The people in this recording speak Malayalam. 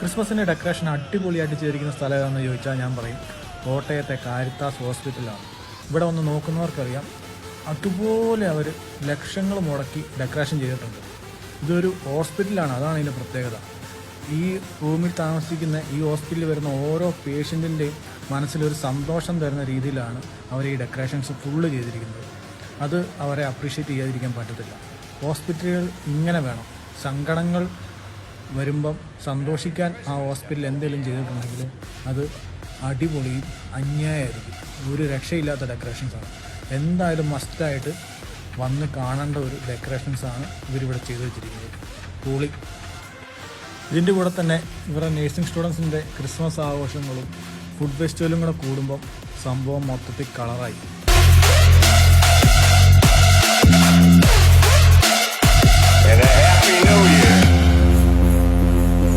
ക്രിസ്മസിന്റെ ഡെക്കറേഷൻ അടിപൊളിയായിട്ട് ചെയ്തിരിക്കുന്ന സ്ഥലം ഏതാണെന്ന് ചോദിച്ചാൽ ഞാൻ പറയും. കോട്ടയത്തെ കാരിത്താസ് ഹോസ്പിറ്റലാണ്. ഇവിടെ വന്ന് നോക്കുന്നവർക്കറിയാം അതുപോലെ അവർ ലക്ഷങ്ങൾ മുടക്കി ഡെക്കറേഷൻ ചെയ്തിട്ടുണ്ട്. ഇതൊരു ഹോസ്പിറ്റലാണ് അതാണ് ഇതിന്റെ പ്രത്യേകത. ഈ റൂമിൽ താമസിക്കുന്ന ഈ ഹോസ്പിറ്റലിൽ വരുന്ന ഓരോ പേഷ്യന്റിന്റെയും മനസ്സിലൊരു സന്തോഷം തരുന്ന രീതിയിലാണ് അവർ ഈ ഡെക്കറേഷൻസ് ഫുള്ള് ചെയ്തിരിക്കുന്നത്. അത് അവരെ അപ്രീഷിയേറ്റ് ചെയ്യാതിരിക്കാൻ പറ്റത്തില്ല. ഹോസ്പിറ്റലുകൾ ഇങ്ങനെ വേണം. സങ്കടങ്ങൾ വരുമ്പം സന്തോഷിക്കാൻ ആ ഹോസ്പിറ്റലിൽ എന്തെങ്കിലും ചെയ്തിട്ടുണ്ടെങ്കിൽ അത് അടിപൊളിയും അന്യായമായിരിക്കും ഒരു രക്ഷയില്ലാത്ത ഡെക്കറേഷൻസാണ് എന്തായാലും മസ്റ്റായിട്ട് വന്ന് കാണേണ്ട ഒരു ഡെക്കറേഷൻസാണ് ഇവരിവിടെ ചെയ്തു വെച്ചിരിക്കുന്നത്. കൂളി. ഇതിന്റെ കൂടെ തന്നെ ഇവരുടെ നേഴ്സിംഗ് സ്റ്റുഡൻസിന്റെ ക്രിസ്മസ് ആഘോഷങ്ങളും ഫുഡ് ഫെസ്റ്റിവലും കൂടെ കൂടുമ്പം സംഭവം മൊത്തത്തിൽ കളറായി